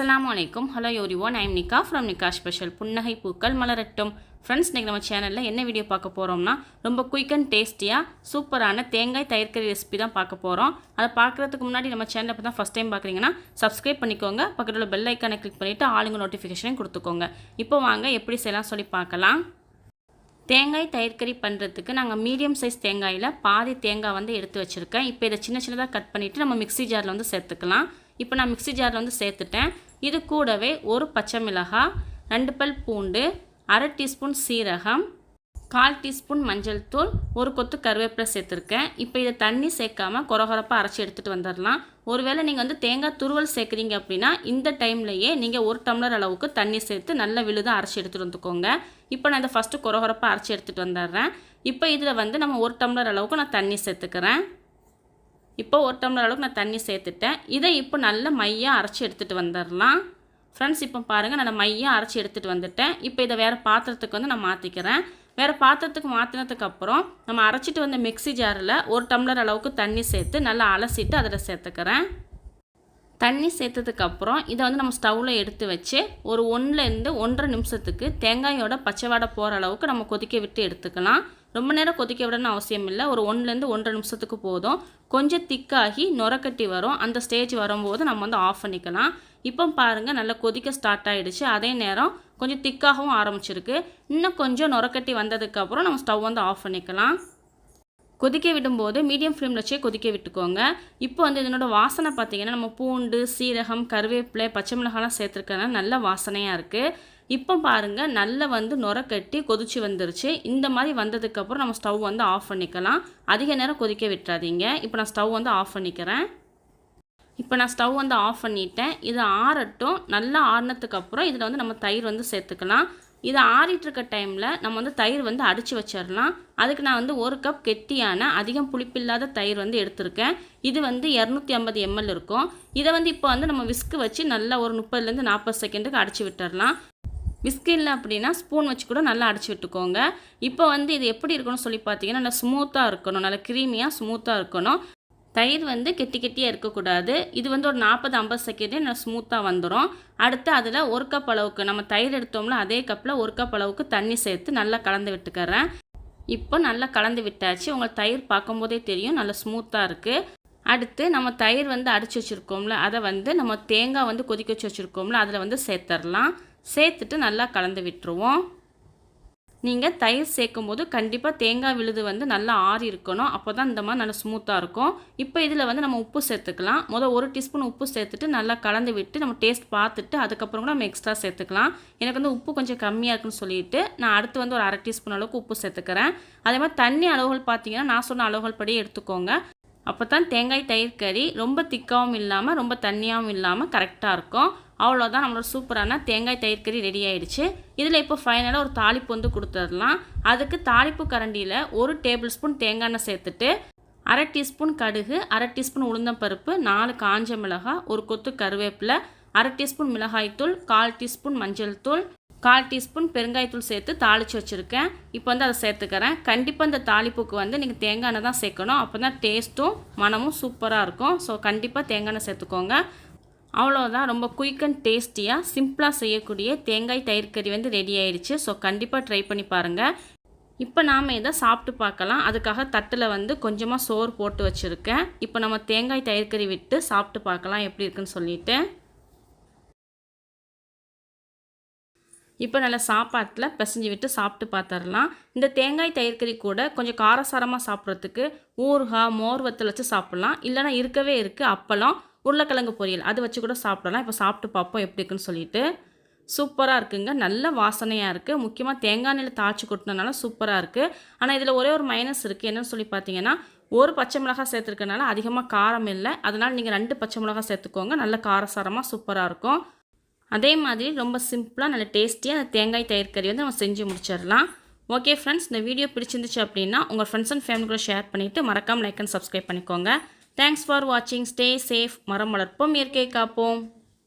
அஸ்லாம் வலைக்கும் hello every one I'm Nikka from Nikka special புன்னகை பூக்கள் மலரட்டும். ஃப்ரெண்ட்ஸ் இன்றைக்கி நம்ம சேனலில் என்ன வீடியோ பார்க்க போகிறோம்னா ரொம்ப குயிக் அண்ட் டேஸ்டியாக சூப்பரான தேங்காய் தயிர்கறி ரெசிபி தான் பார்க்க போகிறோம் அதை பார்க்குறதுக்கு முன்னாடி நம்ம சேனலை இப்போ தான் ஃபஸ்ட் டைம் பார்க்குறீங்கன்னா சப்ஸ்கிரைப் பண்ணிக்கோங்க. பக்கத்தில் உள்ள பெல் ஐக்கானை கிளிக் பண்ணிவிட்டு ஆளுங்க நோட்டிஃபிகேஷனையும் கொடுத்துக்கோங்க. இப்போ வாங்க எப்படி செய்யலாம் சொல்லி பார்க்கலாம். தேங்காய் தயிர்கறி பண்ணுறதுக்கு நாங்கள் மீடியம் சைஸ் தேங்காயில் பாதி தேங்காய் வந்து எடுத்து வச்சுருக்கேன். இப்போ இதை சின்ன சின்னதாக கட் பண்ணிவிட்டு நம்ம மிக்ஸி ஜாரில் வந்து சேர்த்துக்கலாம். இப்போ நான் மிக்ஸி ஜாரில் வந்து சேர்த்துட்டேன். இது கூடவே ஒரு பச்சை மிளகாய் ரெண்டு பல் பூண்டு அரை டீஸ்பூன் சீரகம் கால் டீஸ்பூன் மஞ்சள் தூள் ஒரு கொத்து கருவேப்பிலை சேர்த்துருக்கேன். இப்போ இதை தண்ணி சேர்க்காம குறகுறப்பாக அரைச்சி எடுத்துகிட்டு வந்துடலாம். ஒருவேளை நீங்கள் வந்து தேங்காய் துருவல் சேர்க்குறீங்க அப்படின்னா இந்த டைம்லையே நீங்கள் ஒரு டம்ளர் அளவுக்கு தண்ணி சேர்த்து நல்ல விழுதாக அரைச்சி எடுத்துகிட்டு வந்துக்கோங்க. இப்போ நான் இதை ஃபஸ்ட்டு குறகுறப்பாக அரைச்சி எடுத்துகிட்டு வந்துடுறேன். இப்போ இதில் வந்து நம்ம ஒரு டம்ளர் அளவுக்கு நான் தண்ணி சேர்த்துக்கிறேன். இப்போ ஒரு டம்ளர் அளவுக்கு நான் தண்ணி சேர்த்துட்டேன். இதை இப்போ நல்ல மையாக அரைச்சி எடுத்துகிட்டு வந்துடலாம். ஃப்ரெண்ட்ஸ் இப்போ பாருங்கள் நான் மையாக அரைச்சி எடுத்துகிட்டு வந்துட்டேன். இப்போ இதை வேறு பாத்திரத்துக்கு வந்து நான் மாற்றிக்கிறேன் வேறு பாத்திரத்துக்கு மாற்றினதுக்கப்புறம் நம்ம அரைச்சிட்டு வந்த மிக்ஸி ஜாரில் ஒரு டம்ளர் அளவுக்கு தண்ணி சேர்த்து நல்லா அலசிட்டு அதில் சேர்த்துக்கிறேன். தண்ணி சேர்த்ததுக்கப்புறம் இதை வந்து நம்ம ஸ்டவ்வில் எடுத்து வச்சு ஒரு ஒன்றுலேருந்து ஒன்றரை நிமிஷத்துக்கு தேங்காயோட பச்சைவாடை போகிற அளவுக்கு நம்ம கொதிக்க விட்டு எடுத்துக்கலாம். ரொம்ப நேரம் கொதிக்க விடணும்னு அவசியம் இல்லை. ஒரு ஒன்றுலேருந்து ஒன்றரை நிமிஷத்துக்கு போதும். கொஞ்சம் திக்காகி நுரக்கட்டி வரும். அந்த ஸ்டேஜ் வரும்போது நம்ம வந்து ஆஃப் பண்ணிக்கலாம். இப்போ பாருங்கள் நல்லா கொதிக்க ஸ்டார்ட் ஆகிடுச்சு அதே நேரம் கொஞ்சம் திக்காகவும் ஆரம்பிச்சிருக்கு. இன்னும் கொஞ்சம் நுரக்கட்டி வந்ததுக்கப்புறம் நம்ம ஸ்டவ் வந்து ஆஃப் பண்ணிக்கலாம். கொதிக்க விடும்போது மீடியம் ஃப்ளேமில் வச்சே கொதிக்க விட்டுக்கோங்க. இப்போ வந்து இதனோட வாசனை பார்த்தீங்கன்னா நம்ம பூண்டு சீரகம் கருவேப்பிலை பச்சை மிளகாலாம் சேர்த்துருக்கனால நல்ல வாசனையாக இருக்குது இப்போ பாருங்கள் நல்லா வந்து நுர கட்டி கொதிச்சு வந்துருச்சு. இந்த மாதிரி வந்ததுக்கப்புறம் நம்ம ஸ்டவ் வந்து ஆஃப் பண்ணிக்கலாம். அதிக நேரம் கொதிக்க விட்டுறாதீங்க. இப்போ நான் ஸ்டவ் வந்து ஆஃப் பண்ணிக்கிறேன். இப்போ நான் ஸ்டவ் வந்து ஆஃப் பண்ணிட்டேன். இது ஆறட்டும். நல்லா ஆறினதுக்கப்புறம் இதில் வந்து நம்ம தயிர் வந்து சேர்த்துக்கலாம். இது ஆறிட்டுருக்க டைமில் நம்ம வந்து தயிர் வந்து அடித்து வச்சிடலாம். அதுக்கு நான் வந்து ஒரு கப் கெட்டியான அதிகம் புளிப்பில்லாத தயிர் வந்து எடுத்திருக்கேன். இது வந்து இரநூத்தி ஐம்பது எம்எல் இருக்கும். இதை வந்து இப்போ வந்து நம்ம விஸ்க்கு வச்சு நல்லா ஒரு முப்பதுலேருந்து நாற்பது செகண்டுக்கு அடித்து விட்டுறலாம் விஸ்கு இல்லை அப்படின்னா ஸ்பூன் வச்சு கூட நல்லா அடிச்சு விட்டுக்கோங்க. இப்போ வந்து இது எப்படி இருக்கணும்னு சொல்லி பார்த்தீங்கன்னா நல்லா ஸ்மூத்தாக இருக்கணும். நல்லா க்ரீமியாக ஸ்மூத்தாக இருக்கணும். தயிர் வந்து கெட்டி கெட்டியாக இருக்கக்கூடாது. இது வந்து ஒரு நாற்பது ஐம்பது செகண்டே நல்லா ஸ்மூத்தாக வந்துடும் அடுத்து அதில் ஒரு கப் அளவுக்கு நம்ம தயிர் எடுத்தோம்ல அதே கப்பில் ஒரு கப் அளவுக்கு தண்ணி சேர்த்து நல்லா கலந்து விட்டுக்கிறேன். இப்போ நல்லா கலந்து விட்டாச்சு. உங்களுக்கு தயிர் பார்க்கும்போதே தெரியும் நல்லா ஸ்மூத்தாக இருக்குது அடுத்து நம்ம தயிர் வந்து அடித்து வச்சுருக்கோம்ல அதை வந்து நம்ம தேங்காய் வந்து கொதிக்க வச்சு வச்சுருக்கோம்ல அதில் வந்து சேர்த்துடலாம் சேர்த்துட்டு நல்லா கலந்து விட்டுருவோம். நீங்கள் தயிர் சேர்க்கும் போது கண்டிப்பாக தேங்காய் விழுது வந்து நல்லா ஆறி இருக்கணும். அப்போ தான் இந்த மாதிரி நல்லா ஸ்மூத்தாக இருக்கும். இப்போ இதில் வந்து நம்ம உப்பு சேர்த்துக்கலாம். முதல் ஒரு டீஸ்பூன் உப்பு சேர்த்துட்டு நல்லா கலந்து விட்டு நம்ம டேஸ்ட் பார்த்துட்டு அதுக்கப்புறம் கூட நம்ம எக்ஸ்ட்ரா சேர்த்துக்கலாம். எனக்கு வந்து உப்பு கொஞ்சம் கம்மியாக இருக்குன்னு சொல்லிட்டு நான் அடுத்து வந்து ஒரு அரை டீஸ்பூன் அளவுக்கு உப்பு சேர்த்துக்கிறேன். அதே மாதிரி தண்ணி அளவுகள் பார்த்தீங்கன்னா நான் சொன்ன அளவுகள் படி எடுத்துக்கோங்க. அப்போ தான் தேங்காய் தயிர் கறி ரொம்ப திக்காகவும் இல்லாமல் ரொம்ப தண்ணியாகவும் இல்லாமல் கரெக்டாக இருக்கும். அவ்வளோதான் நம்மளோட சூப்பரான தேங்காய் தயிர் கறி ரெடி ஆகிடுச்சு இதில் இப்போ ஃபைனலாக ஒரு தாளிப்பு வந்து கொடுத்துடலாம். அதுக்கு தாளிப்பு கரண்டியில் ஒரு டேபிள் ஸ்பூன் தேங்காய் எண்ணெய் சேர்த்துட்டு அரை டீஸ்பூன் கடுகு அரை டீஸ்பூன் உளுந்தம்பருப்பு நாலு காஞ்ச மிளகாய் ஒரு கொத்து கருவேப்பிலை அரை டீஸ்பூன் மிளகாய்த்தூள் கால் டீஸ்பூன் மஞ்சள் தூள் கால் டீஸ்பூன் பெருங்காயத்தூள் சேர்த்து தாளித்து வச்சுருக்கேன். இப்போ வந்து அதை சேர்த்துக்கிறேன். கண்டிப்பாக இந்த தாளிப்புக்கு வந்து நீங்கள் தேங்காய் எண்ணெய் தான் சேர்க்கணும். அப்போ தான் டேஸ்ட்டும் மனமும் சூப்பராக இருக்கும். ஸோ கண்டிப்பாக தேங்காய் எண்ணெய் சேர்த்துக்கோங்க. அவ்வளோதான் ரொம்ப குயிக் அண்ட் டேஸ்டியாக சிம்பிளாக செய்யக்கூடிய தேங்காய் தயிர் கறி வந்து ரெடி ஆயிடுச்சு. ஸோ கண்டிப்பாக ட்ரை பண்ணி பாருங்கள் இப்போ நாம் இதை சாப்பிட்டு பார்க்கலாம். அதுக்காக தட்டில் வந்து கொஞ்சமாக சோறு போட்டு வச்சுருக்கேன். இப்போ நம்ம தேங்காய் தயிர் கறி விட்டு சாப்பிட்டு பார்க்கலாம் எப்படி இருக்குன்னு சொல்லிட்டு. இப்போ நல்லா சாப்பாட்டில் பிசைஞ்சு விட்டு சாப்பிட்டு பார்த்துடலாம். இந்த தேங்காய் தயிர்கறி கூட கொஞ்சம் காரசாரமாக சாப்பிட்றதுக்கு ஊறுகாய் மோர் வத்தல் வச்சு சாப்பிட்லாம். இல்லைனா இருக்கவே இருக்குது அப்பளம். உருளைக்கிழங்கு பொரியல். அது வச்சு கூட சாப்பிடலாம். இப்போ சாப்பிட்டு பார்ப்போம் எப்படி இருக்குன்னு சொல்லிட்டு. சூப்பராக இருக்குங்க. நல்ல வாசனையாக இருக்குது முக்கியமாக தேங்காய் நெல் தாய்ச்சி கொட்டினதுனால சூப்பராக இருக்குது ஆனால் இதில் ஒரே ஒரு மைனஸ் இருக்குது என்னன்னு சொல்லி பார்த்தீங்கன்னா ஒரு பச்சை மிளகாய் சேர்த்துருக்கனால அதிகமாக காரம் இல்லை. அதனால் நீங்கள் ரெண்டு பச்சை மிளகாய் சேர்த்துக்கோங்க. நல்ல காரசாரமாக சூப்பராக இருக்கும். அதே மாதிரி ரொம்ப சிம்பிளாக நல்ல டேஸ்டியாக அந்த தேங்காய் தயிர் கறி வந்து நம்ம செஞ்சு முடிச்சிடலாம். ஓகே ஃப்ரெண்ட்ஸ் இந்த வீடியோ பிடிச்சிருந்துச்சு அப்படின்னா உங்கள் ஃப்ரெண்ட்ஸ் அண்ட் ஃபேமிலி கூட ஷேர் பண்ணிவிட்டு மறக்காமல் லைக் அண்ட் சப்ஸ்கிரைப் பண்ணிக்கோங்க. தேங்க்ஸ் ஃபார் வாட்சிங் ஸ்டே சேஃப் மரம் வளர்ப்போம். இயற்கை காப்போம்.